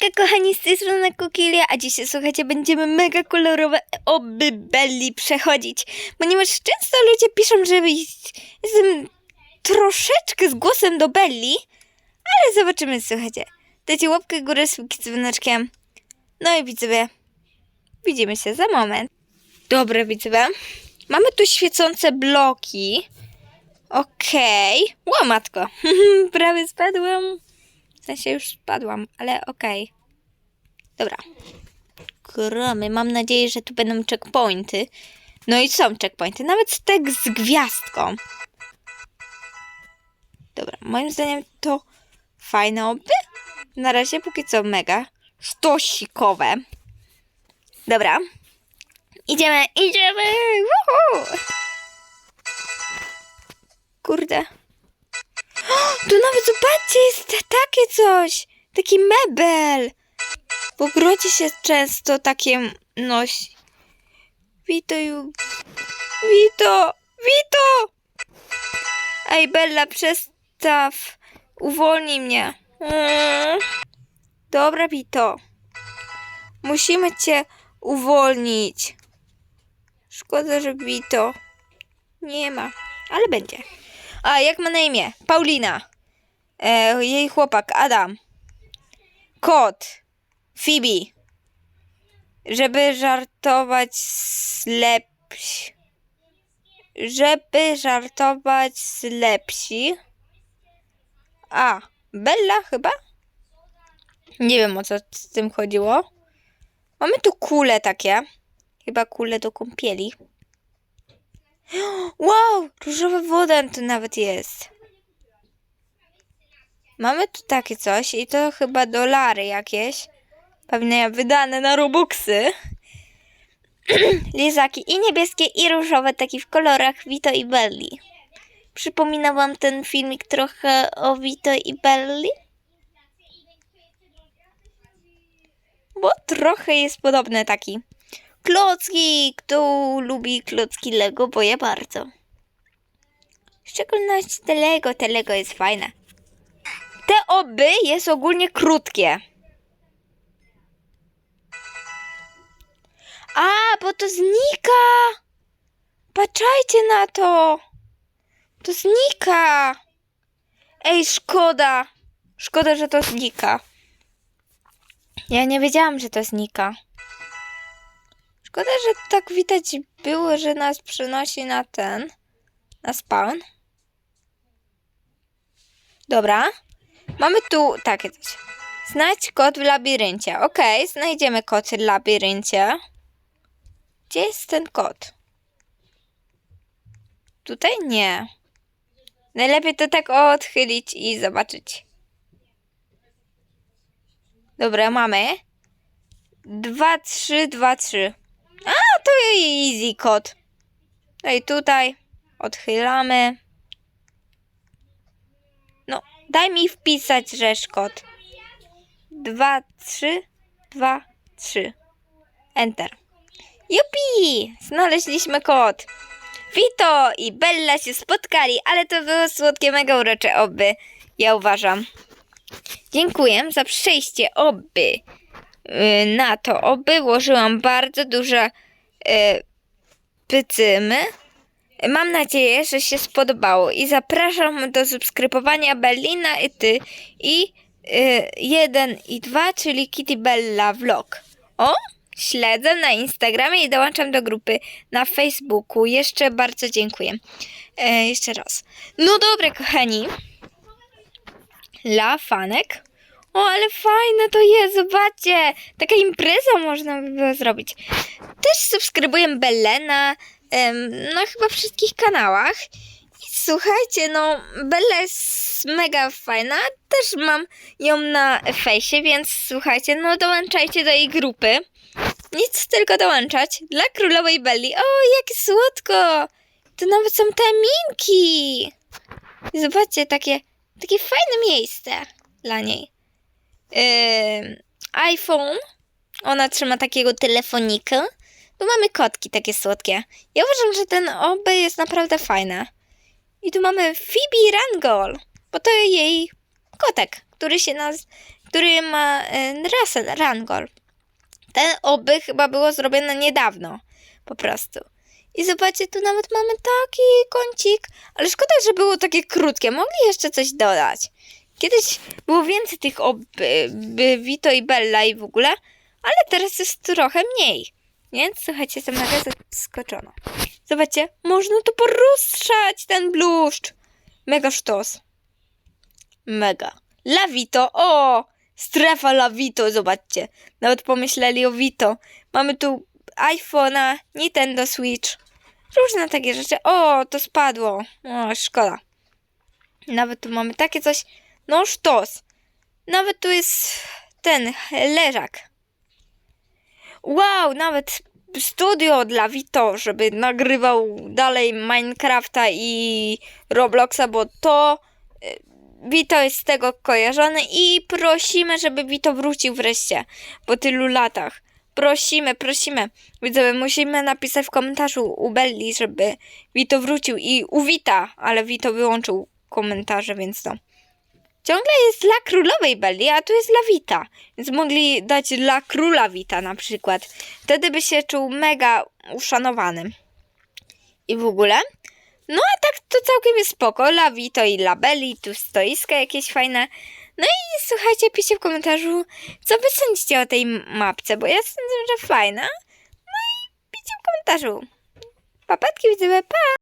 Hejka kochani, z tej strony Kukilia, a dzisiaj słuchajcie, będziemy mega kolorowe oby belli przechodzić, ponieważ często ludzie piszą, że jestem troszeczkę z głosem do belli, ale zobaczymy, słuchajcie. Dajcie łapkę górę z dzwoneczkiem. No i widzowie, widzimy się za moment. Dobra, widzowie, mamy tu świecące bloki. Okej. Okay. Łamatko. Prawie spadłam. W sensie już spadłam, ale okej. Dobra. Gromy. Mam nadzieję, że tu będą checkpointy. No i są checkpointy. Nawet tak z gwiazdką. Dobra. Moim zdaniem to fajne oby. Na razie póki co mega. Sztosikowe. Dobra. Idziemy, idziemy! Woohoo! Kurde. Tu nawet zobaczcie, jest takie coś. Taki mebel. W ogrodzie się często takie nosi. Wito, ju... Wito, Wito! Ej, Bella, przestaw. Uwolnij mnie. Mm. Dobra, Wito. Musimy cię uwolnić. Szkoda, że Wito nie ma, ale będzie. A jak ma na imię? Paulina. E, jej chłopak Adam. Kot. Phoebe. Żeby żartować z lepsi. Żeby żartować z lepsi. A, Bella chyba? Nie wiem o co z tym chodziło. Mamy tu kule takie. Chyba kule do kąpieli. Wow, różowa woda tu nawet jest. Mamy tu takie coś i to chyba dolary jakieś. Pewnie wydane na Robuxy. Lizaki i niebieskie i różowe, takie w kolorach Vito i Belli. Przypomina wam ten filmik trochę o Vito i Belli? Bo trochę jest podobny taki. Klocki! Kto lubi klocki Lego, bo ja bardzo. W szczególności te Lego, te Lego jest fajne. Oby jest ogólnie krótkie. A, bo to znika! Patrzajcie na to! To znika! Ej, szkoda! Szkoda, że to znika. Ja nie wiedziałam, że to znika. Szkoda, że tak widać było, że nas przenosi na ten, na spawn. Dobra. Mamy tu takie coś. Znajdź kod w labiryncie. Ok, znajdziemy kod w labiryncie. Gdzie jest ten kod? Tutaj nie. Najlepiej to tak odchylić i zobaczyć. Dobra, mamy. 2, 3, 2, 3. A, to easy kod. No i tutaj odchylamy. No, daj mi wpisać kod. 2, 3, 2, 3. Enter. Jupi! Znaleźliśmy kod. Vito i Bella się spotkali, ale to było słodkie, mega urocze oby. Ja uważam. Dziękuję za przejście oby. Y, na to oby włożyłam bardzo duże y, pycymy. Mam nadzieję, że się spodobało i zapraszam do subskrybowania Bellina i ty i 1 y, i 2, czyli Kitty Bella Vlog. O, śledzę na Instagramie i dołączam do grupy na Facebooku. Jeszcze bardzo dziękuję. E, jeszcze raz. No dobra, kochani. La Fanek. O, ale fajne to jest, zobaczcie. Taka impreza można by było zrobić. Też subskrybuję Bellę na em, no chyba wszystkich kanałach. I słuchajcie, no Bella jest mega fajna. Też mam ją na fejsie, więc słuchajcie, no dołączajcie do jej grupy. Nic tylko dołączać. Dla królowej Belli. O, jak słodko. To nawet są te minki. Zobaczcie, takie, takie fajne miejsce dla niej yy, iPhone. Ona trzyma takiego telefonika. Tu mamy kotki takie słodkie. Ja uważam, że ten OB jest naprawdę fajny. I tu mamy Phoebe Rangol, bo to jej kotek, który się naz który ma e, rasę, Rangol. Ten oby chyba było zrobione niedawno, po prostu. I zobaczcie, tu nawet mamy taki kącik, ale szkoda, że było takie krótkie. Mogli jeszcze coś dodać. Kiedyś było więcej tych oby, by Vito i Bella i w ogóle, ale teraz jest trochę mniej. Więc słuchajcie, jestem mega zaskoczona. Zobaczcie, można tu poruszać ten bluszcz. Mega sztos. Mega. Lawito, o! Strefa Lawito, zobaczcie. Nawet pomyśleli o Vito. Mamy tu iPhone'a, Nintendo Switch. Różne takie rzeczy. O, to spadło. O, szkoda. Nawet tu mamy takie coś. No, sztos. Nawet tu jest ten leżak. Wow, nawet studio dla Vito, żeby nagrywał dalej Minecrafta i Robloxa, bo to y, Vito jest z tego kojarzony i prosimy, żeby Vito wrócił wreszcie po tylu latach. Prosimy, prosimy. Widzowie, musimy napisać w komentarzu u Belli, żeby Vito wrócił i u Vita, ale Vito wyłączył komentarze, więc to. Ciągle jest dla królowej Belli, a tu jest dla Vita. Więc mogli dać dla króla Vita na przykład. Wtedy by się czuł mega uszanowany. I w ogóle. No a tak to całkiem jest spoko. Dla Vito i dla Belli. Tu stoiska jakieś fajne. No i słuchajcie, piszcie w komentarzu, co wy sądzicie o tej mapce, bo ja sądzę, że fajna. No i piszcie w komentarzu. Papatki widzimy, pa!